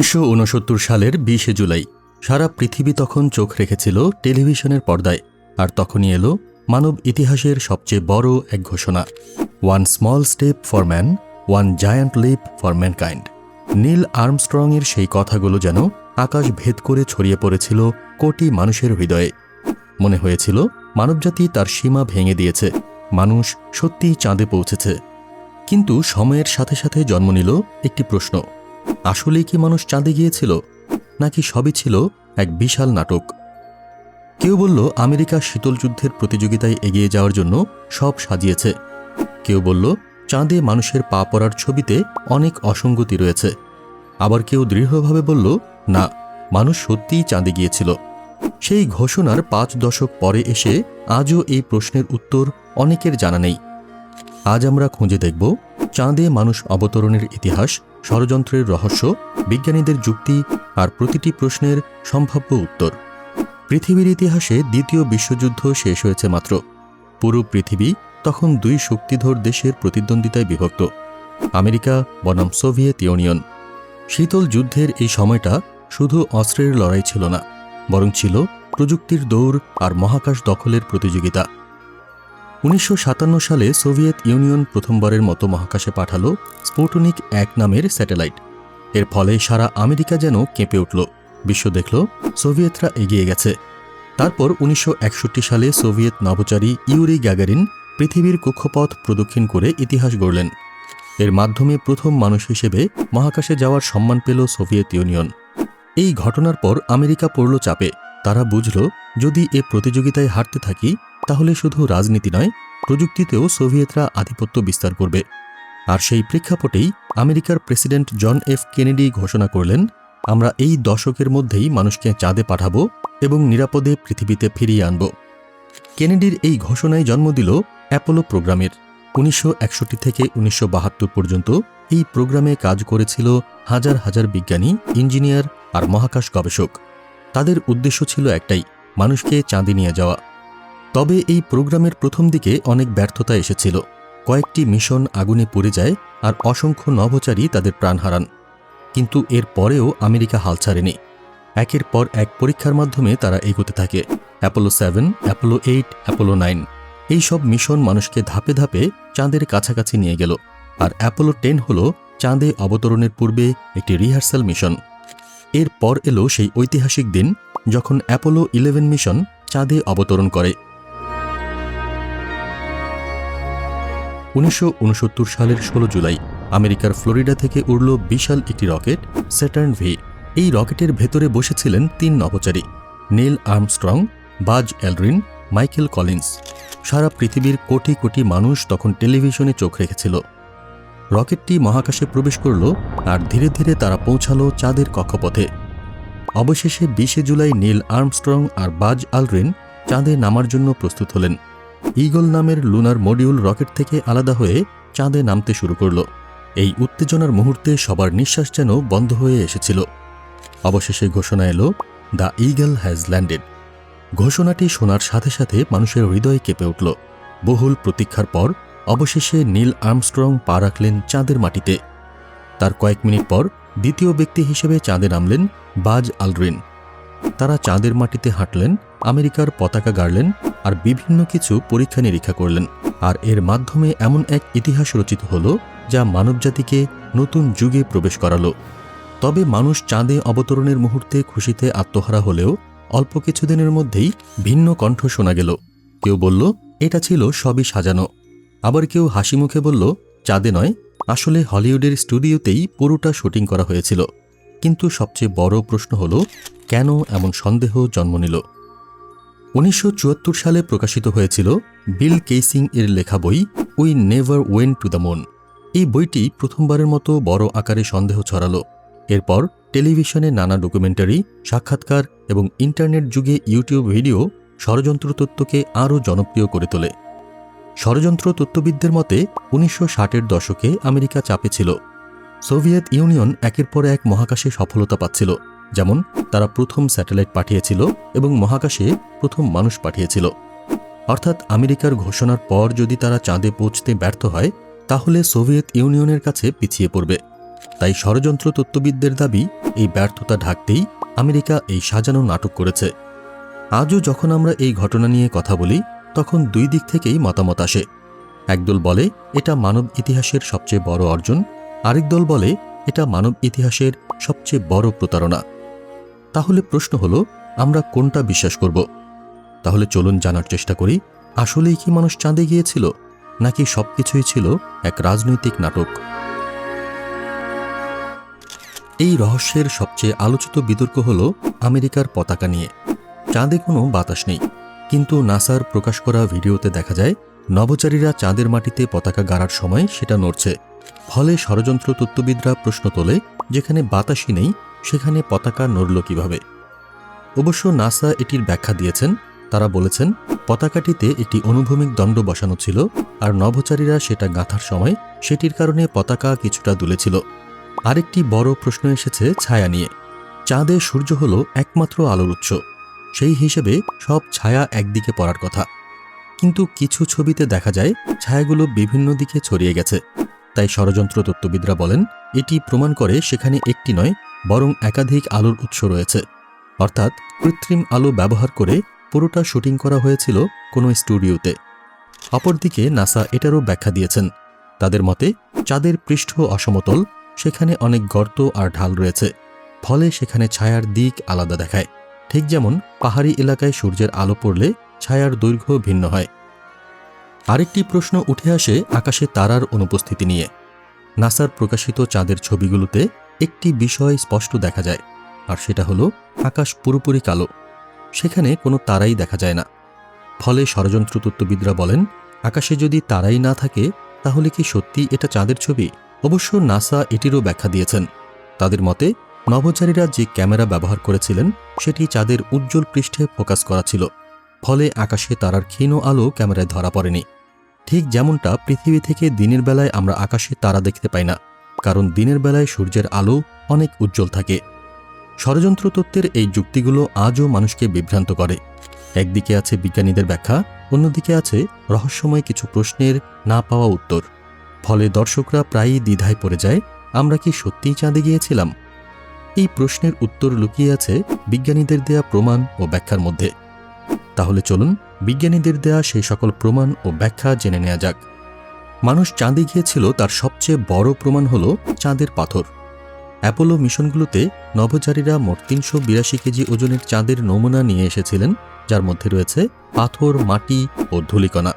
উনিশশো উনসত্তর সালের বিশে জুলাই, সারা পৃথিবী তখন চোখ রেখেছিল টেলিভিশনের পর্দায়, আর তখনই এলো মানব ইতিহাসের সবচেয়ে বড় এক ঘোষণা one small step for man one giant leap for mankind Neil আর্মস্ট্রংয়ের সেই কথাগুলো যেন আকাশ ভেদ করে ছড়িয়ে পড়েছিল কোটি মানুষের হৃদয়ে। মনে হয়েছিল মানবজাতি তার সীমা ভেঙে দিয়েছে, মানুষ সত্যিই চাঁদে পৌঁছেছে। কিন্তু সময়ের সাথে সাথে জন্ম নিল একটি প্রশ্ন আসলেই কি মানুষ চাঁদে গিয়েছিল, নাকি সবই ছিল এক বিশাল নাটক? কেউ বলল, আমেরিকা শীতল যুদ্ধের প্রতিযোগিতায় এগিয়ে যাওয়ার জন্য সব সাজিয়েছে। কেউ বলল, চাঁদে মানুষের পা পড়ার ছবিতে অনেক অসঙ্গতি রয়েছে। আবার কেউ দৃঢ়ভাবে বলল, না, মানুষ সত্যিই চাঁদে গিয়েছিল। সেই ঘোষণার পাঁচ দশক পরে এসে আজও এই প্রশ্নের উত্তর অনেকের জানা নেই। আজ আমরা খুঁজে দেখব চাঁদে মানুষ অবতরণের ইতিহাস, ষড়যন্ত্রের রহস্য, বিজ্ঞানীদের যুক্তি আর প্রতিটি প্রশ্নের সম্ভাব্য উত্তর। পৃথিবীর ইতিহাসে দ্বিতীয় বিশ্বযুদ্ধ শেষ হয়েছে মাত্র। পুরো পৃথিবী তখন দুই শক্তিধর দেশের প্রতিদ্বন্দ্বিতায় বিভক্ত, আমেরিকা, বনাম সোভিয়েত ইউনিয়ন। শীতল যুদ্ধের এই সময়টা শুধু অস্ত্রের লড়াই ছিল না, বরং ছিল প্রযুক্তির দৌড় আর মহাকাশ দখলের প্রতিযোগিতা। উনিশশো সাতান্ন সালে সোভিয়েত ইউনিয়ন প্রথমবারের মতো মহাকাশে পাঠালো স্পুটনিক এক নামের স্যাটেলাইট। এর ফলে সারা আমেরিকা যেন কেঁপে উঠল। বিশ্ব দেখল, সোভিয়েতরা এগিয়ে গেছে। তারপর উনিশশো একষট্টি সালে সোভিয়েত নভোচারী ইউরি গ্যাগারিন পৃথিবীর কক্ষপথ প্রদক্ষিণ করে ইতিহাস গড়লেন। এর মাধ্যমে প্রথম মানুষ হিসেবে মহাকাশে যাওয়ার সম্মান পেল সোভিয়েত ইউনিয়ন। এই ঘটনার পর আমেরিকা পড়ল চাপে। তারা বুঝল, যদি এ প্রতিযোগিতায় হারতে থাকি, তাহলে শুধু রাজনীতি নয়, প্রযুক্তিতেও সোভিয়েতরা আধিপত্য বিস্তার করবে। আর সেই প্রেক্ষাপটেই আমেরিকার প্রেসিডেন্ট জন এফ কেনেডি ঘোষণা করলেন, আমরা এই দশকের মধ্যেই মানুষকে চাঁদে পাঠাব এবং নিরাপদে পৃথিবীতে ফিরিয়ে আনব। কেনেডির এই ঘোষণায় জন্ম দিল অ্যাপোলো প্রোগ্রামের। উনিশশো একষট্টি থেকে উনিশশো বাহাত্তর পর্যন্ত এই প্রোগ্রামে কাজ করেছিল হাজার হাজার বিজ্ঞানী, ইঞ্জিনিয়ার আর মহাকাশ গবেষক। তাদের উদ্দেশ্য ছিল একটাই, মানুষকে চাঁদে নিয়ে যাওয়া। তবে এই প্রোগ্রামের প্রথম দিকে অনেক ব্যর্থতা এসেছিল। কয়েকটি মিশন আগুনে পড়ে যায় আর অসংখ্য নভোচারী তাদের প্রাণ হারান। কিন্তু এর পরেও আমেরিকা হাল ছাড়েনি। একের পর এক পরীক্ষার মাধ্যমে তারা এগোতে থাকে। Apollo seven, Apollo eight, Apollo nine. এই সব মিশন মানুষকে ধাপে ধাপে চাঁদের কাছাকাছি নিয়ে গেল। আর অ্যাপোলো টেন হল চাঁদে অবতরণের পূর্বে একটি রিহার্সাল মিশন। এর পর এলো সেই ঐতিহাসিক দিন যখন অ্যাপোলো ইলেভেন মিশন চাঁদে অবতরণ করে। উনিশশো উনসত্তর সালের ষোলো জুলাই আমেরিকার ফ্লোরিডা থেকে উড়ল বিশাল একটি রকেট স্যাটার্ন ভি। এই রকেটের ভেতরে বসেছিলেন তিন নভোচারী নীল আর্মস্ট্রং, বাজ এলরিন, মাইকেল কলিন্স। সারা পৃথিবীর কোটি কোটি মানুষ তখন টেলিভিশনে চোখ রেখেছিল। রকেটটি মহাকাশে প্রবেশ করল আর ধীরে ধীরে তারা পৌঁছালো চাঁদের কক্ষপথে। অবশেষে বিশে জুলাই নীল আর্মস্ট্রং আর বাজ আলরিন চাঁদে নামার জন্য প্রস্তুত হলেন। ইগল নামের লুনার মডিউল রকেট থেকে আলাদা হয়ে চাঁদে নামতে শুরু করল। এই উত্তেজনার মুহূর্তে সবার নিঃশ্বাস যেন বন্ধ হয়ে এসেছিল। অবশেষে ঘোষণা এলো, দ্য ইগল হ্যাজ ল্যান্ডেড। ঘোষণাটি শোনার সাথে সাথে মানুষের হৃদয় কেঁপে উঠল। বহুল প্রতীক্ষার পর অবশেষে নীল আর্মস্ট্রং পা রাখলেন চাঁদের মাটিতে। তার কয়েক মিনিট পর দ্বিতীয় ব্যক্তি হিসেবে চাঁদে নামলেন বাজ আলরিন তারা চাঁদের মাটিতে হাঁটলেন, আমেরিকার পতাকা গাড়লেন আর বিভিন্ন কিছু পরীক্ষা নিরীক্ষা করলেন। আর এর মাধ্যমে এমন এক ইতিহাস রচিত হল, যা মানবজাতিকে নতুন যুগে প্রবেশ করালো। তবে মানুষ চাঁদে অবতরণের মুহূর্তে খুশিতে আত্মহারা হলেও অল্প কিছুদিনের মধ্যেই ভিন্ন কণ্ঠ শোনা গেল। কেউ বলল, এটা ছিল সবই সাজানো। আবার কেউ হাসি মুখে বলল, চাঁদে নয়, আসলে হলিউডের স্টুডিওতেই পুরোটা শুটিং করা হয়েছিল। কিন্তু সবচেয়ে বড় প্রশ্ন হল, কেন এমন সন্দেহ জন্ম নিল? উনিশশো চুয়াত্তর সালে প্রকাশিত হয়েছিল বিল কেসিং এর লেখা বই, we never went to the moon. এই বইটি প্রথমবারের মতো বড় আকারে সন্দেহ ছড়ালো। এরপর টেলিভিশনে নানা ডকুমেন্টারি, সাক্ষাৎকার এবং ইন্টারনেট যুগে ইউটিউব ভিডিও ষড়যন্ত্র তত্ত্বকে আরও জনপ্রিয় করে তোলে। ষড়যন্ত্র তত্ত্ববিদদের মতে, উনিশশো ষাটের দশকে আমেরিকা চাপে ছিল। সোভিয়েত ইউনিয়ন একের পর এক মহাকাশে সফলতা পাচ্ছিল, যেমন তারা প্রথম স্যাটেলাইট পাঠিয়েছিল এবং মহাকাশে প্রথম মানুষ পাঠিয়েছিল। অর্থাৎ আমেরিকার ঘোষণার পর যদি তারা চাঁদে পৌঁছতে ব্যর্থ হয়, তাহলে সোভিয়েত ইউনিয়নের কাছে পিছিয়ে পড়বে। তাই ষড়যন্ত্র তত্ত্ববিদদের দাবি, এই ব্যর্থতা ঢাকতেই আমেরিকা এই সাজানো নাটক করেছে। আজও যখন আমরা এই ঘটনা নিয়ে কথা বলি তখন দুই দিক থেকেই মতামত আসে। একদল বলে, এটা মানব ইতিহাসের সবচেয়ে বড় অর্জন। আরেক দল বলে, এটা মানব ইতিহাসের সবচেয়ে বড় প্রতারণা। তাহলে প্রশ্ন হলো, আমরা কোনটা বিশ্বাস করব? তাহলে চলুন জানার চেষ্টা করি, আসলেই কি মানুষ চাঁদে গিয়েছিল, নাকি সব কিছুই ছিল এক রাজনৈতিক নাটক? এই রহস্যের সবচেয়ে আলোচিত বিতর্ক হল আমেরিকার পতাকা নিয়ে। চাঁদে কোনো বাতাস নেই। কিন্তু নাসার প্রকাশ করা ভিডিওতে দেখা যায় নভোচারীরা চাঁদের মাটিতে পতাকা গাড়ার সময় সেটা নড়ছে। ফলে ষড়যন্ত্র তত্ত্ববিদরা প্রশ্ন তোলে, যেখানে বাতাসই নেই, সেখানে পতাকা নড়ল কীভাবে? অবশ্য নাসা এটির ব্যাখ্যা দিয়েছেন। তারা বলেছেন, পতাকাটিতে একটি অনুভূমিক দণ্ড বসানো ছিল, আর নভোচারীরা সেটা গাঁথার সময় সেটির কারণে পতাকা কিছুটা দুলেছিল আরেকটি বড় প্রশ্ন এসেছে ছায়া নিয়ে। চাঁদে সূর্য হল একমাত্র আলোর উৎস। সেই হিসেবে সব ছায়া একদিকে পড়ার কথা। কিন্তু কিছু ছবিতে দেখা যায়, ছায়াগুলো বিভিন্ন দিকে ছড়িয়ে গেছে। তাই ষড়যন্ত্র তত্ত্ববিদরা বলেন, এটি প্রমাণ করে সেখানে একটি নয়, বরং একাধিক আলোর উৎস রয়েছে। অর্থাৎ কৃত্রিম আলো ব্যবহার করে পুরোটা শুটিং করা হয়েছিল কোনো স্টুডিওতে। অপরদিকে নাসা এটারও ব্যাখ্যা দিয়েছেন, তাদের মতে চাঁদের পৃষ্ঠ অসমতল, সেখানে অনেক গর্ত আর ঢাল রয়েছে, ফলে সেখানে ছায়ার দিক আলাদা দেখায়। ঠিক যেমন পাহাড়ি এলাকায় সূর্যের আলো পড়লে ছায়ার দৈর্ঘ্য ভিন্ন হয়। আরেকটি প্রশ্ন উঠে আসে আকাশে তারার অনুপস্থিতি নিয়ে। নাসার প্রকাশিত চাঁদের ছবিগুলোতে একটি বিষয় স্পষ্ট দেখা যায়, আর সেটা হলো আকাশ পুরোপুরি কালো। সেখানে কোনো তারাই দেখা যায় না। ফলে ষড়যন্ত্র তত্ত্ববিদরা বলেন, আকাশে যদি তারাই না থাকে, তাহলে কি সত্যি এটা চাঁদের ছবি? অবশ্য নাসা এটিরও ব্যাখ্যা দিয়েছেন। তাদের মতে নভোচারীরা যে ক্যামেরা ব্যবহার করেছিলেন, সেটি চাঁদের উজ্জ্বল পৃষ্ঠে ফোকাস করা ছিল। ফলে আকাশে তারার ক্ষীণ আলো ক্যামেরায় ধরা পড়েনি। ঠিক যেমনটা পৃথিবী থেকে দিনের বেলায় আমরা আকাশে তারা দেখতে পাই না, কারণ দিনের বেলায় সূর্যের আলো অনেক উজ্জ্বল থাকে। ষড়যন্ত্র তত্ত্বের এই যুক্তিগুলো আজও মানুষকে বিভ্রান্ত করে। একদিকে আছে বিজ্ঞানীদের ব্যাখ্যা, অন্যদিকে আছে রহস্যময় কিছু প্রশ্নের না পাওয়া উত্তর। ফলে দর্শকরা প্রায়ই দ্বিধায় পড়ে যায়, আমরা কি সত্যিই চাঁদে গিয়েছিলাম? এই প্রশ্নের উত্তর লুকিয়ে আছে বিজ্ঞানীদের দেয়া প্রমাণ ও ব্যাখ্যার মধ্যে। তাহলে চলুন বিজ্ঞানীদের দেয়া সেই সকল প্রমাণ ও ব্যাখ্যা জেনে নেওয়া যাক। মানুষ চাঁদে গিয়েছিল, তার সবচেয়ে বড় প্রমাণ হল চাঁদের পাথর। অ্যাপোলো মিশনগুলোতে নভোচারীরা মোট তিনশো বিরাশি কেজি ওজনের চাঁদের নমুনা নিয়ে এসেছিলেন, যার মধ্যে রয়েছে পাথর, মাটি ও ধূলিকণা।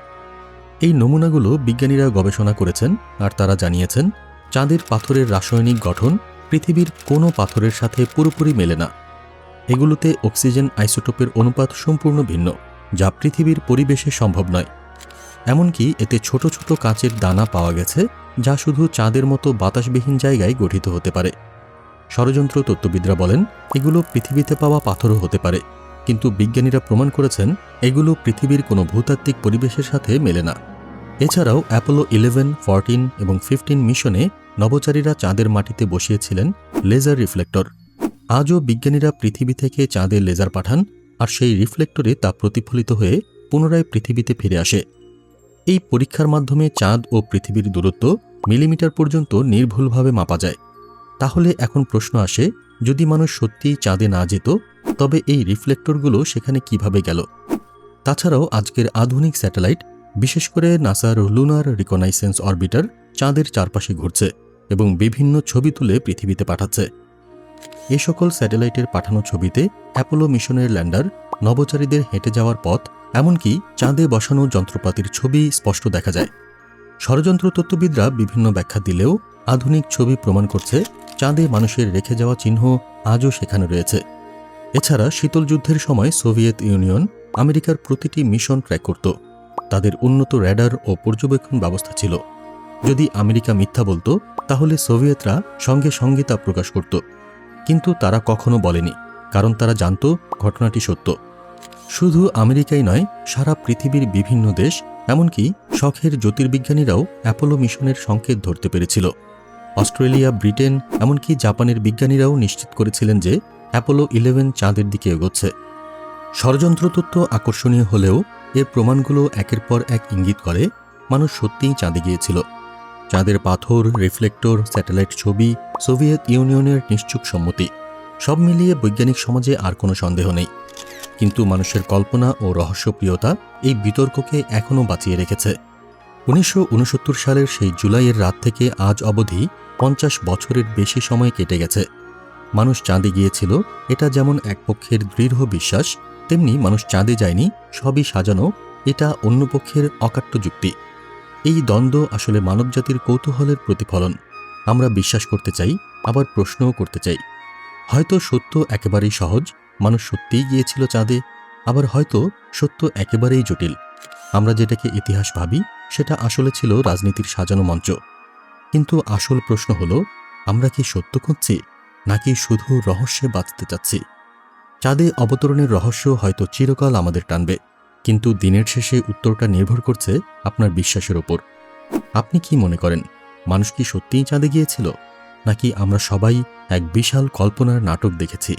এই নমুনাগুলো বিজ্ঞানীরা গবেষণা করেছেন আর তারা জানিয়েছেন, চাঁদের পাথরের রাসায়নিক গঠন পৃথিবীর কোনো পাথরের সাথে পুরোপুরি মেলে না। এগুলোতে অক্সিজেন আইসোটোপের অনুপাত সম্পূর্ণ ভিন্ন, যা পৃথিবীর পরিবেশে সম্ভব নয়। এমনকি এতে ছোট ছোট কাঁচের দানা পাওয়া গেছে, যা শুধু চাঁদের মতো বাতাসবিহীন জায়গায় গঠিত হতে পারে। ষড়যন্ত্র তত্ত্ববিদরা বলেন, এগুলো পৃথিবীতে পাওয়া পাথরও হতে পারে, কিন্তু বিজ্ঞানীরা প্রমাণ করেছেন, এগুলো পৃথিবীর কোনো ভূতাত্ত্বিক পরিবেশের সাথে মেলে না। এছাড়াও অ্যাপোলো ইলেভেন ফরটিন এবং ফিফটিন মিশনে নভোচারীরা চাঁদের মাটিতে বসিয়েছিলেন লেজার রিফ্লেক্টর আজও বিজ্ঞানীরা পৃথিবী থেকে চাঁদে লেজার পাঠান, আর সেই রিফ্লেক্টরে তা প্রতিফলিত হয়ে পুনরায় পৃথিবীতে ফিরে আসে। এই পরীক্ষার মাধ্যমে চাঁদ ও পৃথিবীর দূরত্ব মিলিমিটার পর্যন্ত নির্ভুলভাবে মাপা যায়। তাহলে এখন প্রশ্ন আসে, যদি মানুষ সত্যিই চাঁদে না যেত, তবে এই রিফ্লেক্টরগুলো সেখানে কীভাবে গেল? তাছাড়াও আজকের আধুনিক স্যাটেলাইট বিশেষ করে নাসার লুনার রিকনাইসেন্স অরবিটার চাঁদের চারপাশে ঘুরছে এবং বিভিন্ন ছবি তুলে পৃথিবীতে পাঠাচ্ছে। এ সকল স্যাটেলাইটের পাঠানো ছবিতে অ্যাপোলো মিশনের ল্যান্ডার নভোচারীদের হেঁটে যাওয়ার পথ, এমনকি চাঁদে বসানো যন্ত্রপাতির ছবি স্পষ্ট দেখা যায়। ষড়যন্ত্র তত্ত্ববিদরা বিভিন্ন ব্যাখ্যা দিলেও আধুনিক ছবি প্রমাণ করছে চাঁদে মানুষের রেখে যাওয়া চিহ্ন আজও সেখানে রয়েছে। এছাড়া শীতল যুদ্ধের সময় সোভিয়েত ইউনিয়ন আমেরিকার প্রতিটি মিশন ট্র্যাক করত। তাদের উন্নত র্যাডার ও পর্যবেক্ষণ ব্যবস্থা ছিল। যদি আমেরিকা মিথ্যা বলতো, তাহলে সোভিয়েতরা সঙ্গে সঙ্গে তা প্রকাশ করত। কিন্তু তারা কখনো বলেনি, কারণ তারা জানত ঘটনাটি সত্য। শুধু আমেরিকাই নয়, সারা পৃথিবীর বিভিন্ন দেশ, এমনকি শখের জ্যোতির্বিজ্ঞানীরাও অ্যাপোলো মিশনের সংকেত ধরতে পেরেছিল। অস্ট্রেলিয়া, ব্রিটেন, এমনকি জাপানের বিজ্ঞানীরাও নিশ্চিত করেছিলেন যে অ্যাপোলো ইলেভেন চাঁদের দিকে এগোচ্ছে। ষড়যন্ত্র তত্ত্ব আকর্ষণীয় হলেও এর প্রমাণগুলো একের পর এক ইঙ্গিত করে, মানুষ সত্যিই চাঁদে গিয়েছিল। চাঁদের পাথর, রিফ্লেক্টর, স্যাটেলাইট ছবি, সোভিয়েত ইউনিয়নের নিশ্চুক সম্মতি, সব মিলিয়ে বৈজ্ঞানিক সমাজে আর কোনো সন্দেহ নেই। কিন্তু মানুষের কল্পনা ও রহস্যপ্রিয়তা এই বিতর্ককে এখনও বাঁচিয়ে রেখেছে। উনিশশো উনসত্তর সালের সেই জুলাইয়ের রাত থেকে আজ অবধি পঞ্চাশ বছরের বেশি সময় কেটে গেছে। মানুষ চাঁদে গিয়েছিল, এটা যেমন এক পক্ষের দৃঢ় বিশ্বাস তেমনি মানুষ চাঁদে যায়নি, সবই সাজানো, এটা অন্য পক্ষের অকাট্য যুক্তি। এই দ্বন্দ্ব আসলে মানবজাতির কৌতূহলের প্রতিফলন। আমরা বিশ্বাস করতে চাই, আবার প্রশ্নও করতে চাই। হয়তো সত্য একেবারেই সহজ, মানুষ সত্যিই গিয়েছিল চাঁদে, আবার হয়তো সত্য একেবারেই জটিল। আমরা যেটাকে ইতিহাস ভাবি, সেটা আসলে ছিল রাজনীতির সাজানো মঞ্চ। কিন্তু আসল প্রশ্ন হলো, আমরা কি সত্য খুঁজছি, নাকি শুধু রহস্যে বাঁচতে চাচ্ছি? চাঁদে অবতরণের রহস্য হয়তো চিরকাল আমাদের টানবে, কিন্তু দিনের শেষে উত্তরটা নির্ভর করছে আপনার বিশ্বাসের ওপর। আপনি কি মনে করেন, মানুষ কি সত্যিই চাঁদে গিয়েছিল, নাকি আমরা সবাই এক বিশাল কল্পনার নাটক দেখেছি?